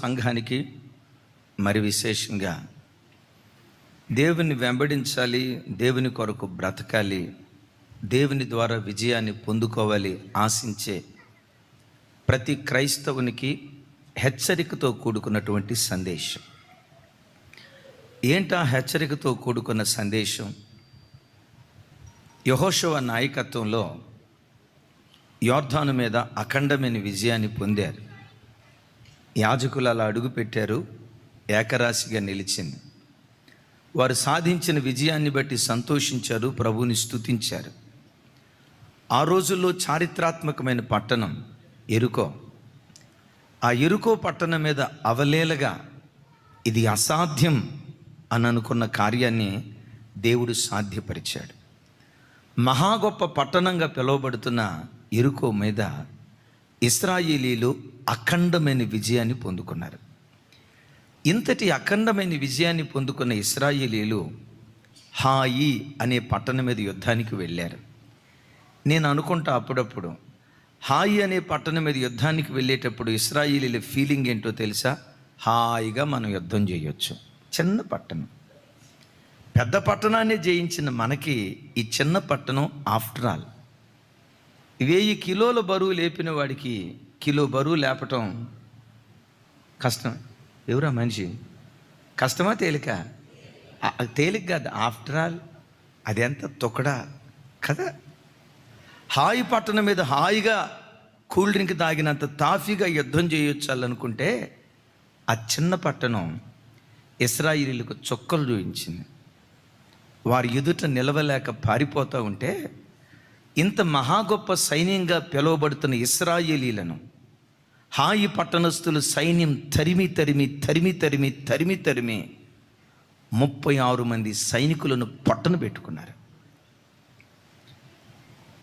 సంఘానికి మరి విశేషంగా దేవుని వెంబడించాలి దేవుని కొరకు బ్రతకాలి దేవుని ద్వారా విజయాన్ని పొందుకోవాలి ఆశించే ప్రతి క్రైస్తవునికి హెచ్చరికతో కూడుకున్నటువంటి సందేశం. ఏంటా హెచ్చరికతో కూడుకున్న సందేశం? యహోశవ నాయకత్వంలో యోర్ధాను మీద అఖండమైన విజయాన్ని పొందారు. యాజకులు అలా అడుగుపెట్టారు ఏకరాశిగా నిలిచింది. వారు సాధించిన విజయాన్ని బట్టి సంతోషించారు ప్రభువుని స్తుతించారు. ఆ రోజుల్లో చారిత్రాత్మకమైన పట్టణం ఎరుకో. ఆ ఎరుకో పట్టణం మీద అవలేలగా ఇది అసాధ్యం అని అనుకున్న కార్యాన్ని దేవుడు సాధ్యపరిచాడు. మహా గొప్ప పట్టణంగా పిలువబడుతున్న ఎరుకో మీద ఇస్రాయేలీలు అఖండమైన విజయాన్ని పొందుకున్నారు. ఇంతటి అఖండమైన విజయాన్ని పొందుకున్న ఇస్రాయేలీలు హాయి అనే పట్టణం మీద యుద్ధానికి వెళ్ళారు. నేను అనుకుంటా అప్పుడప్పుడు హాయి అనే పట్టణం మీద యుద్ధానికి వెళ్ళేటప్పుడు ఇస్రాయేలీల ఫీలింగ్ ఏంటో తెలుసా? హాయిగా మనం యుద్ధం చేయొచ్చు. చిన్న పట్టణం. పెద్ద పట్టణాన్ని జయించిన మనకి ఈ చిన్న పట్టణం ఆఫ్టర్ ఆల్. వెయ్యి కిలోల బరువు లేపిన వాడికి కిలో బరువు లేపటం కష్టం. ఎవరా మనిషి? కష్టమా తేలిక? తేలిక కాదు. ఆఫ్టర్ ఆల్ అది ఎంత తొక్కడా? కదా? హాయి పట్టణం మీద హాయిగా కూల్ డ్రింక్ తాగినంత తాఫీగా యుద్ధం చేయొచ్చాలనుకుంటే ఆ చిన్న పట్టణం ఇస్రాయిలీలకు చొక్కలు చూపించింది. వారి ఎదుట నిలవలేక పారిపోతూ ఉంటే ఇంత మహా గొప్ప సైన్యంగా పిలువబడుతున్న ఇస్రాయేలీలను హాయి పట్టణస్థులు సైన్యం తరిమి తరిమి తరిమి తరిమి తరిమి తరిమి ముప్పై ఆరు మంది సైనికులను పట్టణ పెట్టుకున్నారు.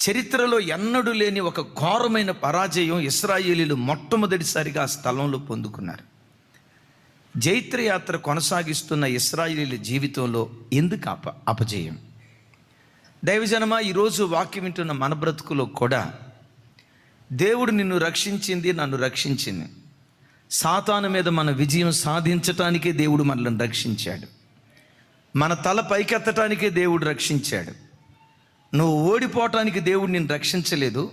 చరిత్రలో ఎన్నడూ లేని ఒక ఘోరమైన పరాజయం ఇస్రాయేలీలు మొట్టమొదటిసారిగా ఆ స్థలంలో పొందుకున్నారు. జైత్రయాత్ర కొనసాగిస్తున్న ఇస్రాయేలీల జీవితంలో ఎందుకు అప అపజయం? దైవజనమా ఈరోజు వాక్యం వింటున్న మన బ్రతుకులో కూడా దేవుడు నిన్ను రక్షించింది నన్ను రక్షించింది. సాతాను మీద మన విజయం సాధించటానికే దేవుడు మనల్ని రక్షించాడు. మన తల పైకెత్తటానికే దేవుడు రక్షించాడు. నువ్వు ఓడిపోవటానికి దేవుడు నిన్ను రక్షించలేదు.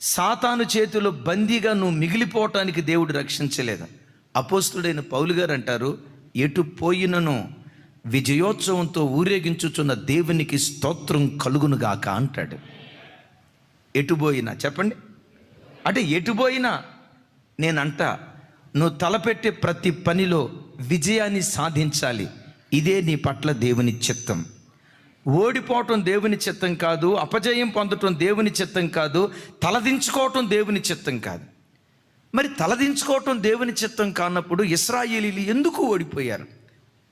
సాతాను చేతిలో బందీగా నువ్వు మిగిలిపోవటానికి దేవుడు రక్షించలేదు. అపోస్తుడైన పౌలు గారు అంటారు ఎటు పోయినను విజయోత్సవంతో ఊరేగించుచున్న దేవునికి స్తోత్రం కలుగునుగాక అంటాడు. ఎటుబోయినా చెప్పండి. అంటే ఎటుబోయినా నేనంట నువ్వు తలపెట్టే ప్రతి పనిలో విజయాన్ని సాధించాలి. ఇదే నీ పట్ల దేవుని చిత్తం. ఓడిపోవటం దేవుని చిత్తం కాదు అపజయం పొందటం దేవుని చిత్తం కాదు తలదించుకోవటం దేవుని చిత్తం కాదు. మరి తలదించుకోవటం దేవుని చిత్తం కానప్పుడు ఇస్రాయేలీలు ఎందుకు ఓడిపోయారు?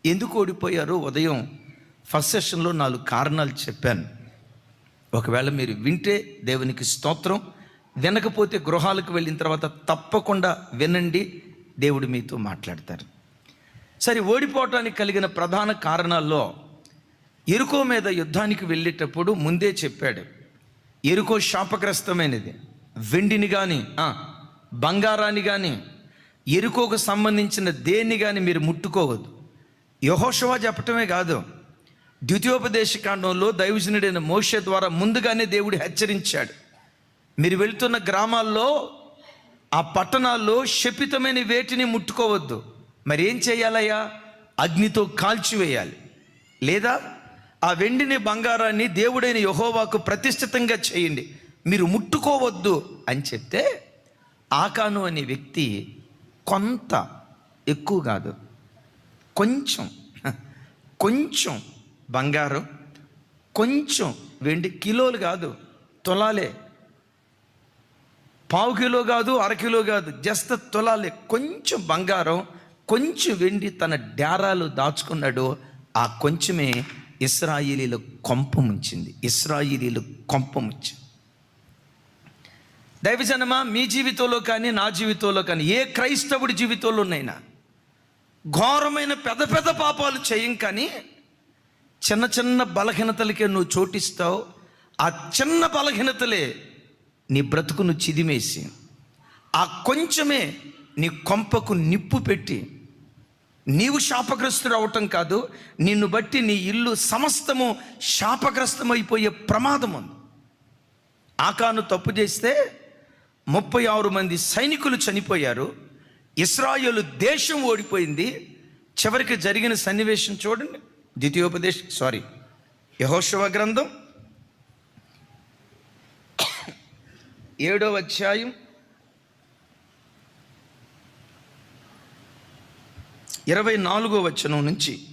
ఎందుకు ఓడిపోయారో ఉదయం ఫస్ట్ సెషన్లో నాలుగు కారణాలు చెప్పాను. ఒకవేళ మీరు వింటే దేవునికి స్తోత్రం వినకపోతే గృహాలకు వెళ్ళిన తర్వాత తప్పకుండా వినండి దేవుడు మీతో మాట్లాడతారు. సరే ఓడిపోవటానికి కలిగిన ప్రధాన కారణాల్లో ఎరుకో మీద యుద్ధానికి వెళ్ళేటప్పుడు ముందే చెప్పాడు. ఎరుకో శాపగ్రస్తమైనది. వెండిని కానీ బంగారాన్ని కానీ ఎరుకోకు సంబంధించిన దేన్ని కానీ మీరు ముట్టుకోవద్దు. యహోషవా చెప్పటమే కాదు. ద్వితీయోపదేశ కాండంలో దైవజనుడైన మోష ద్వారా ముందుగానే దేవుడు హెచ్చరించాడు. మీరు వెళ్తున్న గ్రామాల్లో ఆ పట్టణాల్లో శపితమైన వేటిని ముట్టుకోవద్దు. మరి ఏం చేయాలయ్యా? అగ్నితో కాల్చివేయాలి లేదా ఆ వెండిని బంగారాన్ని దేవుడైన యహోవాకు ప్రతిష్ఠితంగా చేయండి. మీరు ముట్టుకోవద్దు అని చెప్తే ఆకాను అనే వ్యక్తి కొంత ఎక్కువ కాదు. కొంచెం కొంచెం బంగారం కొంచెం వెండి కిలోలు కాదు తులాలే. పావు కిలో కాదు అరకిలో కాదు జస్ట్ తులాలే. కొంచెం బంగారం కొంచెం వెండి తన డేరాలు దాచుకున్నాడు. ఆ కొంచెమే ఇస్రాయిలీలు కొంప ముంచింది. ఇస్రాయిలీలు కొంప ముంచింది. దైవజనమా మీ జీవితంలో కానీ నా జీవితంలో కానీ ఏ క్రైస్తవుడి జీవితంలోనైనా ఘోరమైన పెద్ద పెద్ద పాపాలు చేయం కానీ చిన్న చిన్న బలహీనతలకే నువ్వు చోటిస్తావు. ఆ చిన్న బలహీనతలే నీ బ్రతుకును చిదిమేసి ఆ కొంచెమే నీ కొంపకు నిప్పు పెట్టి నీవు శాపగ్రస్తుడు అవటం కాదు నిన్ను బట్టి నీ ఇల్లు సమస్తము శాపగ్రస్తమైపోయే ప్రమాదం ఉంది. ఆకాను తప్పు చేస్తే ముప్పై ఆరు మంది సైనికులు చనిపోయారు. ఇస్రాయేలు దేశం ఓడిపోయింది. చివరికి జరిగిన సన్నివేశం చూడండి. ద్వితీయోపదేశ సారీ యహోశవ గ్రంథం. ఏడో అధ్యాయం. ఇరవై నాలుగో వచనం నుంచి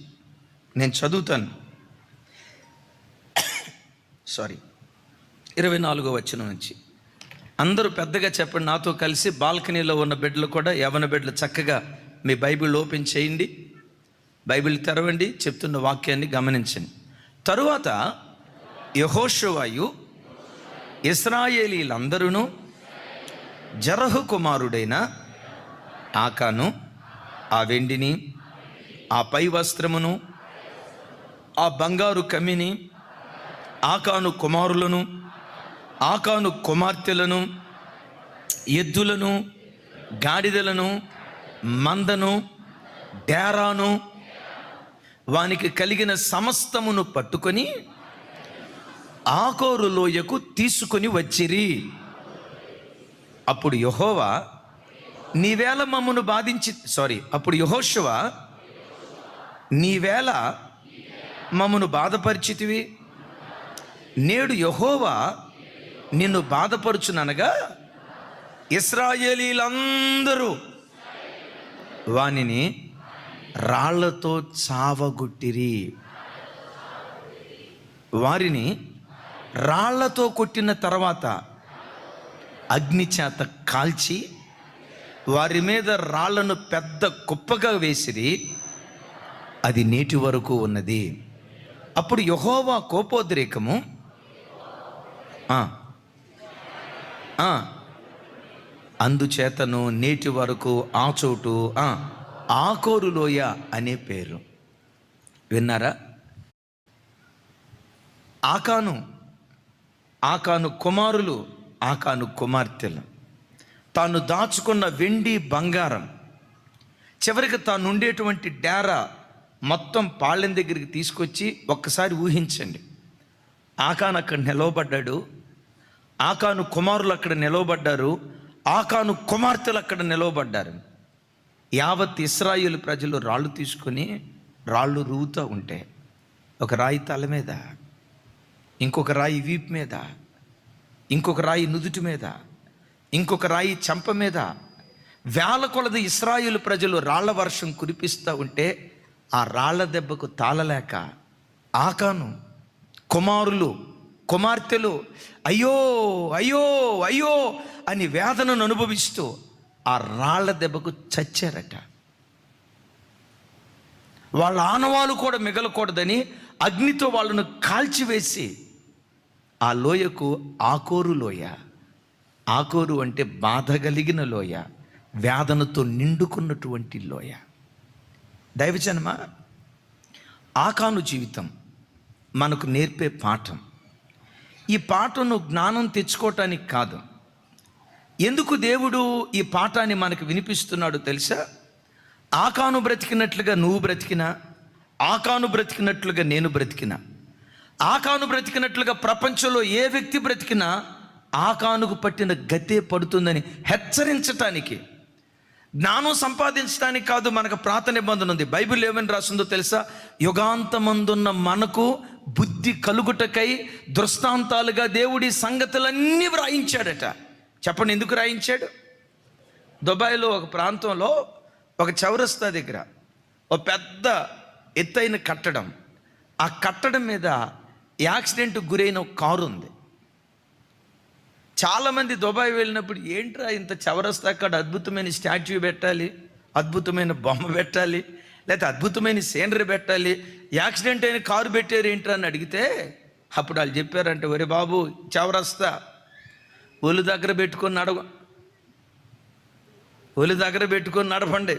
నేను చదువుతాను. సారీ ఇరవై నాలుగో వచనం నుంచి. అందరూ పెద్దగా చెప్పండి నాతో కలిసి బాల్కనీలో ఉన్న బిడ్డలు కూడా యవన బిడ్డలు చక్కగా మీ బైబిల్ ఓపెన్ చేయండి బైబిల్ తెరవండి చెప్తున్న వాక్యాన్ని గమనించండి. తరువాత యహోషవాయు ఇస్రాయేలీలందరూ జరహు కుమారుడైన ఆకాను ఆ వెండిని ఆ పై వస్త్రమును ఆ బంగారు కమ్మిని ఆకాను కుమారులను ఆకాను కుమార్తెలను ఎద్దులను గాడిదలను మందను డేరాను వానికి కలిగిన సమస్తమును పట్టుకొని ఆకోరు లోయకు తీసుకొని వచ్చిరి. అప్పుడు యహోవా నీవేళ మమ్మను బాధించి సారీ అప్పుడు యహోశవ నీవేళ మమ్మను బాధపరిచితివి. నేడు యహోవా నిన్ను బాధపరుచుననగా ఇస్రాయేలీలందరూ వానిని రాళ్ళతో చావగొట్టిరి. వారిని రాళ్ళతో కొట్టిన తర్వాత అగ్ని చేత కాల్చి వారి మీద రాళ్ళను పెద్ద కుప్పగా వేసిరి. అది నేటి వరకు ఉన్నది. అప్పుడు యహోవా కోపోద్రేకము. అందుచేతను నేటి వరకు ఆ చోటు ఆ, ఆకోరులోయ అనే పేరు. విన్నారా? ఆకాను ఆకాను కుమారులు ఆకాను కుమార్తెలు. తాను దాచుకున్న వెండి బంగారం. చివరికి తాను ఉండేటువంటి డేరా మొత్తం పాళ్ళెం దగ్గరికి తీసుకొచ్చి ఒక్కసారి ఊహించండి. ఆకాను అక్కడ నిలవబడ్డాడు. ఆకాను కుమారులు అక్కడ నిలవబడ్డారు ఆకాను కుమార్తెలు అక్కడ నిలవబడ్డారు. యావత్ ఇస్రాయిల్ ప్రజలు రాళ్ళు తీసుకొని రాళ్ళు రువుతూ ఉంటే ఒక రాయి తల మీద ఇంకొక రాయి వీపు మీద ఇంకొక రాయి నుదుటి మీద ఇంకొక రాయి చెంప మీద వేల కొలది ఇస్రాయిల్ ప్రజలు రాళ్ళ వర్షం కురిపిస్తూ ఉంటే ఆ రాళ్ళ దెబ్బకు తాళలేక ఆకాను కుమారులు కుమార్తెలు అయ్యో అయ్యో అయ్యో అని వేదనను అనుభవిస్తూ ఆ రాళ్ళ దెబ్బకు చచ్చారట. వాళ్ళ ఆనవాలు కూడా మిగలకూడదని అగ్నితో వాళ్ళను కాల్చివేసి ఆ లోయకు ఆకోరు లోయ. ఆకోరు అంటే బాధ కలిగిన లోయ వేదనతో నిండుకున్నటువంటి లోయ. దైవజన్మ ఆకాను జీవితం మనకు నేర్పే పాఠం. ఈ పాటను జ్ఞానం తెచ్చుకోవటానికి కాదు. ఎందుకు దేవుడు ఈ పాఠాన్ని మనకు వినిపిస్తున్నాడు తెలుసా? ఆకాను బ్రతికినట్లుగా నువ్వు బ్రతికినా ఆకాను బ్రతికినట్లుగా నేను బ్రతికినా. ఆకాను బ్రతికినట్లుగా ప్రపంచంలో ఏ వ్యక్తి బ్రతికినా ఆకానుకు పట్టిన గతే పడుతుందని హెచ్చరించటానికి జ్ఞానం సంపాదించడానికి కాదు మనకు ప్రాత నిబంధన ఉంది. బైబిల్ ఏమని రాసిందో తెలుసా? యుగాంతమందున్న మనకు బుద్ధి కలుగుటకై దృష్టాంతాలుగా దేవుడి సంగతులన్నీ వ్రాయించాడట. చెప్పండి ఎందుకు రాయించాడు దుబాయ్లో ఒక ప్రాంతంలో ఒక చౌరస్తా దగ్గర ఒక పెద్ద ఎత్తైన కట్టడం. ఆ కట్టడం మీద యాక్సిడెంట్ గురైన ఒక కారు ఉంది. చాలామంది దుబాయ్ వెళ్ళినప్పుడు ఏంట్రా ఇంత చవరస్తా అక్కడ అద్భుతమైన స్టాచ్యూ పెట్టాలి అద్భుతమైన బొమ్మ పెట్టాలి లేకపోతే అద్భుతమైన సీనరీ పెట్టాలి. యాక్సిడెంట్ అయిన కారు పెట్టారు ఏంటి అని అడిగితే అప్పుడు వాళ్ళు చెప్పారంటే ఒరే బాబు చవరస్తా. ఒళ్ళు దగ్గర పెట్టుకొని నడవ ఒళ్ళు దగ్గర పెట్టుకొని నడపండి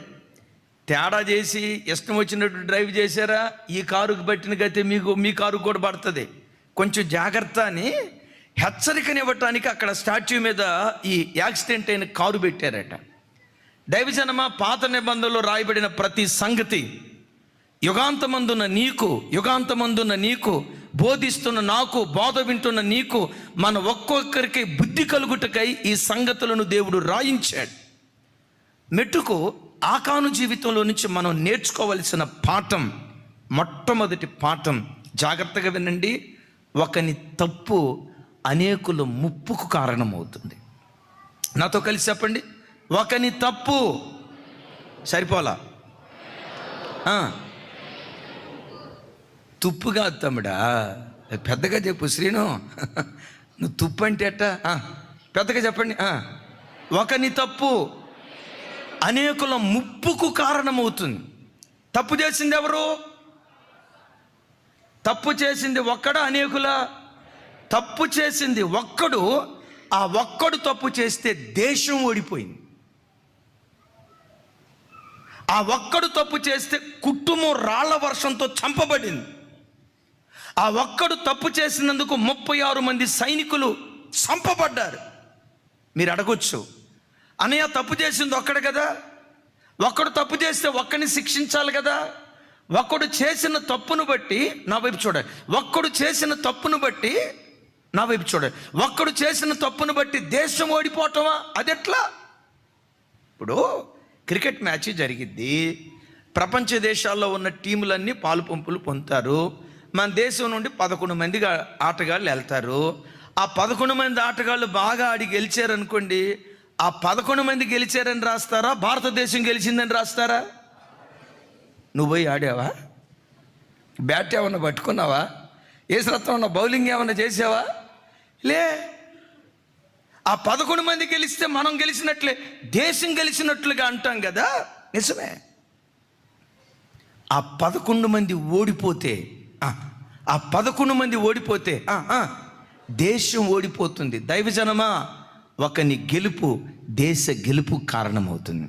తేడా చేసి ఇష్టం వచ్చినట్టు డ్రైవ్ చేశారా? ఈ కారుకు పట్టిన మీకు మీ కారు కూడా పడుతుంది. కొంచెం జాగ్రత్త అని హెచ్చరికనివ్వటానికి అక్కడ స్టాచ్యూ మీద ఈ యాక్సిడెంట్ అయిన కారు పెట్టారట. దైవజనమ పాత నిబంధనలో రాయబడిన ప్రతి సంగతి యుగాంతమందున్న నీకు యుగాంతమందున్న నీకు బోధిస్తున్న నాకు బోధ వింటున్న నీకు మన ఒక్కొక్కరికి బుద్ధి కలుగుటకై ఈ సంగతులను దేవుడు రాయించాడు. మెట్టుకు ఆకాను జీవితంలో నుంచి మనం నేర్చుకోవలసిన పాఠం మొట్టమొదటి పాఠం జాగ్రత్తగా వినండి ఒకని తప్పు అనేకుల ముప్పుకు కారణమవుతుంది. నాతో కలిసి చెప్పండి. ఒకని తప్పు. సరిపోలా? తుప్పు తుప్పుగా తమ్ముడా. పెద్దగా చెప్పు శ్రీను. నువ్వు తుప్పు అంటే ఎట్ట? పెద్దగా చెప్పండి. ఒకని తప్పు అనేకుల ముప్పుకు కారణమవుతుంది. తప్పు చేసింది ఎవరు? తప్పు చేసింది ఒక్కడ అనేకుల? తప్పు చేసింది ఒక్కడు. ఆ ఒక్కడు తప్పు చేస్తే దేశం ఓడిపోయింది. ఆ ఒక్కడు తప్పు చేస్తే కుటుంబం రాళ్ళ వర్షంతో చంపబడింది. ఆ ఒక్కడు తప్పు చేసినందుకు ముప్పై ఆరు మంది సైనికులు చంపబడ్డారు. మీరు అడగొచ్చు. అనయ్య తప్పు చేసింది ఒక్కడు కదా? ఒక్కడు తప్పు చేస్తే ఒక్కడిని శిక్షించాలి కదా? ఒక్కడు చేసిన తప్పును బట్టి నా వైపు చూడండి. ఒక్కడు చేసిన తప్పును బట్టి నా వైపు చూడండి. ఒక్కడు చేసిన తప్పును బట్టి దేశం ఓడిపోవటమా? అదెట్లా? ఇప్పుడు క్రికెట్ మ్యాచ్ జరిగిద్ది. ప్రపంచ దేశాల్లో ఉన్న టీములన్నీ పాలు పంపులు పొందుతారు. మన దేశం నుండి పదకొండు మంది ఆటగాళ్ళు వెళ్తారు. ఆ పదకొండు మంది ఆటగాళ్ళు బాగా ఆడి గెలిచారనుకోండి ఆ పదకొండు మంది గెలిచారని రాస్తారా? భారతదేశం గెలిచిందని రాస్తారా? నువ్వు పోయి ఆడావా? బ్యాట్ ఏమన్నా పట్టుకున్నావా? ఏసరత్వం ఉన్న బౌలింగ్ ఏమన్నా చేసావా? లే ఆ పదకొండు మంది గెలిస్తే మనం గెలిచినట్లే దేశం గెలిచినట్లుగా అంటాం కదా? నిజమే. ఆ పదకొండు మంది ఓడిపోతే ఆ, ఆ పదకొండు మంది ఓడిపోతే ఆ, ఆ, దేశం ఓడిపోతుంది. దైవజనమా ఒకని గెలుపు దేశ గెలుపు కారణమవుతుంది.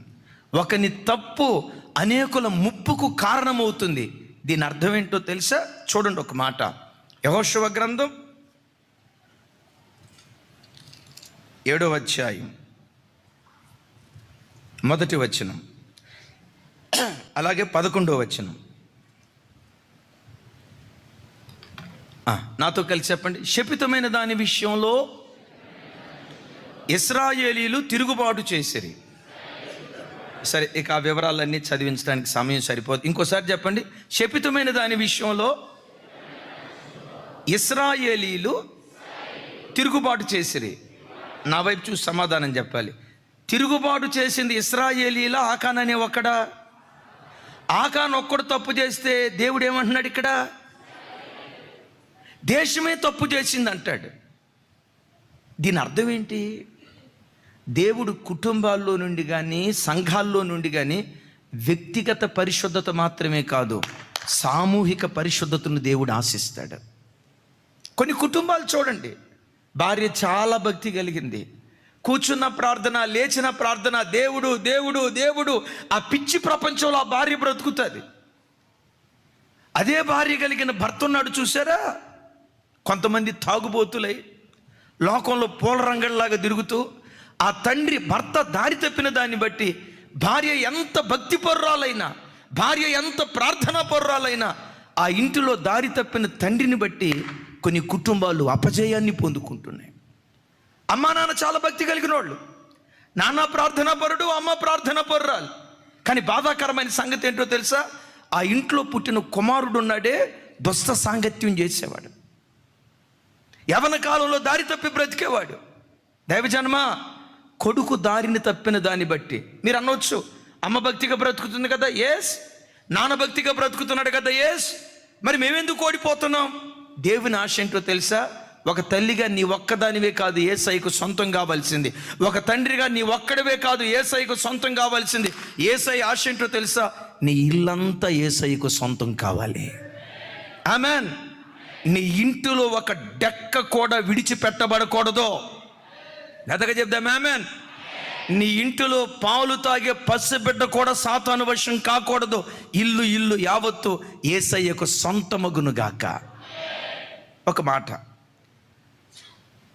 ఒకని తప్పు అనేకుల ముప్పుకు కారణమవుతుంది. దీని అర్థం ఏంటో తెలుసా? చూడండి ఒక మాట. యహోశవ గ్రంథం ఏడో అధ్యాయం. మొదటి వచనం. అలాగే పదకొండో వచనం. నాతో కలిసి చెప్పండి. శపితమైన దాని విషయంలో ఇస్రాయేలీలు తిరుగుబాటు చేసిరి. సరే ఇక ఆ వివరాలన్నీ చదివించడానికి సమయం సరిపోదు. ఇంకోసారి చెప్పండి. శపితమైన దాని విషయంలో ఇస్రాయేలీలు తిరుగుబాటు చేసిరి. నా వైపు చూసి సమాధానం చెప్పాలి. తిరుగుబాటు చేసింది ఇస్రాయేలీల ఆకాన్ అనే ఒక్కడా. ఆకాన్ ఒక్కడు తప్పు చేస్తే దేవుడు ఏమంటున్నాడు ఇక్కడ? దేశమే తప్పు చేసింది అంటాడు దీని అర్థం ఏంటి? దేవుడు కుటుంబాల్లో నుండి కానీ సంఘాల్లో నుండి కానీ వ్యక్తిగత పరిశుద్ధత మాత్రమే కాదు సామూహిక పరిశుద్ధతను దేవుడు ఆశిస్తాడు. కొన్ని కుటుంబాలు చూడండి. భార్య చాలా భక్తి కలిగింది. కూర్చున్న ప్రార్థన లేచిన ప్రార్థన దేవుడు దేవుడు దేవుడు ఆ పిచ్చి ప్రపంచంలో ఆ భార్య బ్రతుకుతుంది. అదే భార్య కలిగిన భర్త ఉన్నాడు చూసారా కొంతమంది తాగుబోతులై లోకంలో పూల రంగంలాగా తిరుగుతూ ఆ తండ్రి భర్త దారి తప్పిన దాన్ని బట్టి భార్య ఎంత భక్తి పర్రాలైనా భార్య ఎంత ప్రార్థనా పర్రాలైనా ఆ ఇంటిలో దారి తప్పిన తండ్రిని బట్టి కొన్ని కుటుంబాలు అపజయాన్ని పొందుకుంటున్నాయి. అమ్మా నాన్న చాలా భక్తి కలిగిన వాళ్ళు. నాన్న ప్రార్థన పరుడు అమ్మ ప్రార్థన పరురాలు. కానీ బాధాకరమైన సంగతి ఏంటో తెలుసా? ఆ ఇంట్లో పుట్టిన కుమారుడు ఉన్నాడే దుస్త సాంగత్యం చేసేవాడు. యవన కాలంలో దారి తప్పి బ్రతికేవాడు. దైవజన్మ కొడుకు దారిని తప్పిన దాన్ని బట్టి. మీరు అనవచ్చు అమ్మ భక్తిగా బ్రతుకుతుంది కదా ఎస్ నాన్న భక్తిగా బ్రతుకుతున్నాడు కదా ఎస్ మరి మేమెందుకు ఓడిపోతున్నాం? దేవుని ఆశ ఏంటో తెలుసా? ఒక తల్లిగా నీ ఒక్కదానివే కాదు ఏ సైకు సొంతం కావాల్సింది. ఒక తండ్రిగా నీ ఒక్కడివే కాదు ఏ సైకు సొంతం కావాల్సింది. ఏ సై ఆశ ఏంటో తెలుసా? నీ ఇల్లంతా ఏ సైకు సొంతం కావాలి. ఆమెన్. నీ ఇంటిలో ఒక డెక్క కూడా విడిచిపెట్టబడకూడదు. గతగా చెప్దాం ఆమెన్. నీ ఇంటిలో పాలు తాగే పసిబిడ్డ కూడా సాతాను వశం కాకూడదు. ఇల్లు ఇల్లు యావత్తు ఏసయ్యకు సొంతమగునుగాక గాక. ఒక మాట.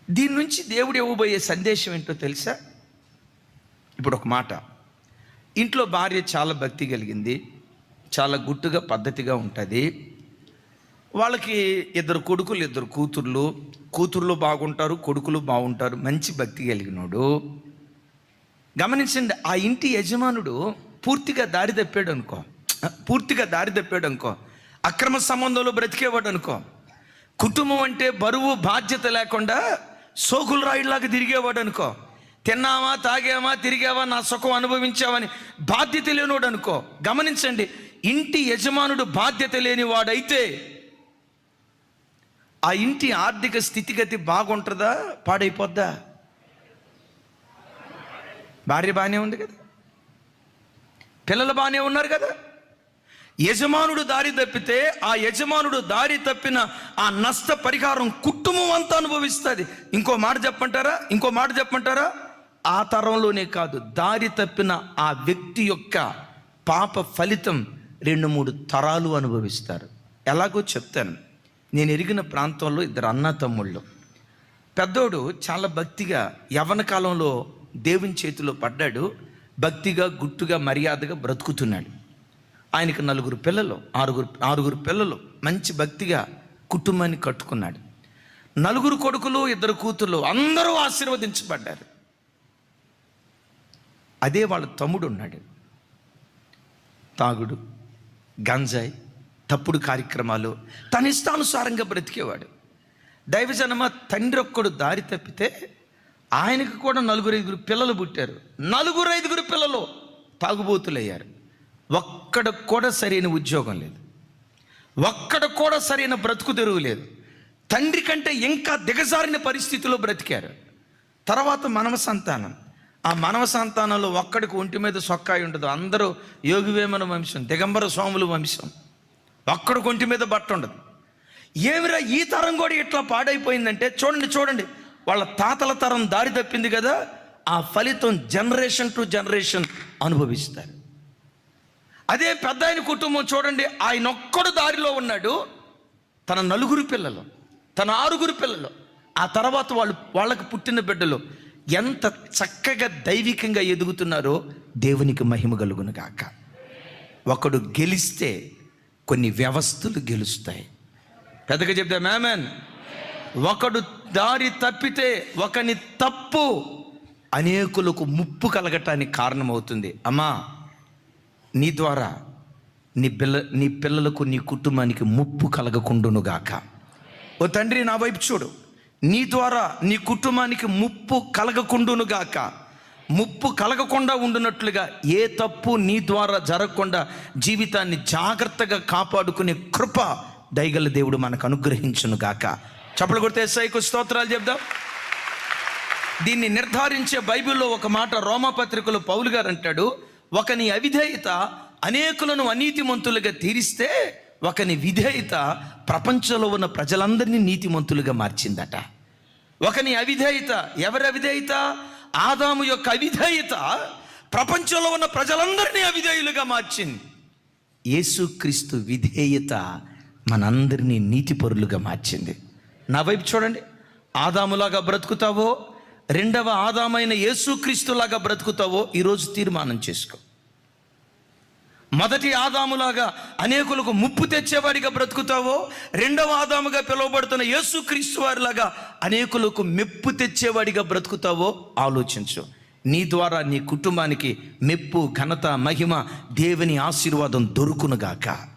దీని నుంచి దేవుడు ఇవ్వబోయే సందేశం ఏంటో తెలుసా? ఇప్పుడు ఒక మాట. ఇంట్లో భార్య చాలా భక్తి కలిగింది. చాలా గుట్టుగా పద్ధతిగా ఉంటుంది. వాళ్ళకి ఇద్దరు కొడుకులు ఇద్దరు కూతుర్లు. కూతుర్లు బాగుంటారు కొడుకులు బాగుంటారు. మంచి భక్తి కలిగినోడు. గమనించండి ఆ ఇంటి యజమానుడు పూర్తిగా దారి తప్పాడు అనుకో. పూర్తిగా దారి తప్పాడు అనుకో. అక్రమ సంబంధంలో బ్రతికేవాడు అనుకో. కుటుంబం అంటే బరువు బాధ్యత లేకుండా సోకులు రాయిలాగా తిరిగేవాడు అనుకో. తిన్నామా తాగావా తిరిగావా నా సుఖం అనుభవించావని బాధ్యత లేనివాడు అనుకో. గమనించండి ఇంటి యజమానుడు బాధ్యత లేనివాడైతే ఆ ఇంటి ఆర్థిక స్థితిగతి బాగుంటుందా పాడైపోద్దా? భార్య బాగానే ఉంది కదా. పిల్లలు బాగానే ఉన్నారు కదా. యజమానుడు దారి తప్పితే ఆ యజమానుడు దారి తప్పిన ఆ నష్ట పరిహారం కుటుంబం అంతా అనుభవిస్తుంది. ఇంకో మాట చెప్పంటారా ఇంకో మాట చెప్పంటారా ఆ తరంలోనే కాదు దారి తప్పిన ఆ వ్యక్తి యొక్క పాప ఫలితం రెండు మూడు తరాలు అనుభవిస్తారు. ఎలాగో చెప్తాను. నేను ఎరిగిన ప్రాంతంలో ఇద్దరు అన్న తమ్ముళ్ళు. పెద్దోడు చాలా భక్తిగా యవన కాలంలో దేవుని చేతిలో పడ్డాడు. భక్తిగా గుట్టుగా మర్యాదగా బ్రతుకుతున్నాడు. ఆయనకు నలుగురు పిల్లలు ఆరుగురు ఆరుగురు పిల్లలు మంచి భక్తిగా కుటుంబాన్ని కట్టుకున్నాడు. నలుగురు కొడుకులు ఇద్దరు కూతుళ్ళు అందరూ ఆశీర్వదించబడ్డారు. అదే వాళ్ళ తమ్ముడు ఉన్నాడు. తాగుడు గంజాయి తప్పుడు కార్యక్రమాలు తన ఇష్టానుసారంగా బ్రతికేవాడు. దైవజనమ తండ్రి ఒక్కడు దారి తప్పితే ఆయనకు కూడా నలుగురు ఐదుగురు పిల్లలు పుట్టారు. నలుగురు ఐదుగురు పిల్లలు తాగుబోతులయ్యారు. ఒక్కడ కూడా సరైన ఉద్యోగం లేదు. ఒక్కడ కూడా సరైన బ్రతుకు తెరువు లేదు. తండ్రి కంటే ఇంకా దిగజారిన పరిస్థితిలో బ్రతికారు. తర్వాత మనవ సంతానం. ఆ మనవ సంతానంలో ఒక్కడికి ఒంటి మీద సొక్కాయి ఉండదు. అందరూ యోగివేమన వంశం దిగంబర స్వాములు వంశం. ఒక్కడికి ఒంటి మీద బట్ట ఉండదు. ఏమిరా ఈ తరం కూడా ఇట్లా పాడైపోయిందంటే చూడండి చూడండి. వాళ్ళ తాతల తరం దారి తప్పింది కదా. ఆ ఫలితం జనరేషన్ టు జనరేషన్ అనుభవిస్తారు. అదే పెద్ద ఆయన కుటుంబం చూడండి ఆయన ఒక్కడు దారిలో ఉన్నాడు. తన నలుగురు పిల్లలు తన ఆరుగురు పిల్లలు. ఆ తర్వాత వాళ్ళు వాళ్ళకు పుట్టిన బిడ్డలు. ఎంత చక్కగా దైవికంగా ఎదుగుతున్నారో దేవునికి మహిమ కలుగును గాక. ఒకడు గెలిస్తే కొన్ని వ్యవస్థలు గెలుస్తాయి. పెద్దగా చెప్తా మేమన్ ఒకడు దారి తప్పితే ఒకని తప్పు అనేకులకు ముప్పు కలగటానికి కారణమవుతుంది. అమ్మా నీ ద్వారా నీ పిల్ల నీ పిల్లలకు నీ కుటుంబానికి ముప్పు కలగకుండునుగాక. ఓ తండ్రి నా వైపు చూడు. నీ ద్వారా నీ కుటుంబానికి ముప్పు కలగకుండునుగాక. ముప్పు కలగకుండా ఉండునట్లుగా ఏ తప్పు నీ ద్వారా జరగకుండా జీవితాన్ని జాగ్రత్తగా కాపాడుకునే కృప దయగల దేవుడు మనకు అనుగ్రహించునుగాక. చప్పలు కొడితే ఎస్ఐకు స్తోత్రాలు చెప్దాం. దీన్ని నిర్ధారించే బైబిల్లో ఒక మాట రోమపత్రికలో పౌలు గారు అంటాడు ఒకని అవిధేయత అనేకులను అనీతిమంతులుగా తీరిస్తే ఒకని విధేయత ప్రపంచంలో ఉన్న ప్రజలందరినీ నీతిమంతులుగా మార్చిందట. ఒకని అవిధేయత ఎవరి అవిధేయత? ఆదాము యొక్క అవిధేయత ప్రపంచంలో ఉన్న ప్రజలందరినీ అవిధేయులుగా మార్చింది. యేసుక్రీస్తు విధేయత మనందరినీ నీతిపరులుగా మార్చింది. నా వైపు చూడండి. ఆదాములాగా బ్రతుకుతావో రెండవ ఆదామైన యేసుక్రీస్తులాగా బ్రతుకుతావో ఈరోజు తీర్మానం చేసుకో. మొదటి ఆదాములాగా అనేకులకు ముప్పు తెచ్చేవాడిగా బ్రతుకుతావో రెండవ ఆదాముగా పిలువబడుతున్న యేసుక్రీస్తు వారిలాగా అనేకులకు మెప్పు తెచ్చేవాడిగా బ్రతుకుతావో ఆలోచించు. నీ ద్వారా నీ కుటుంబానికి మెప్పు ఘనత మహిమ దేవుని ఆశీర్వాదం దొరుకునుగాక.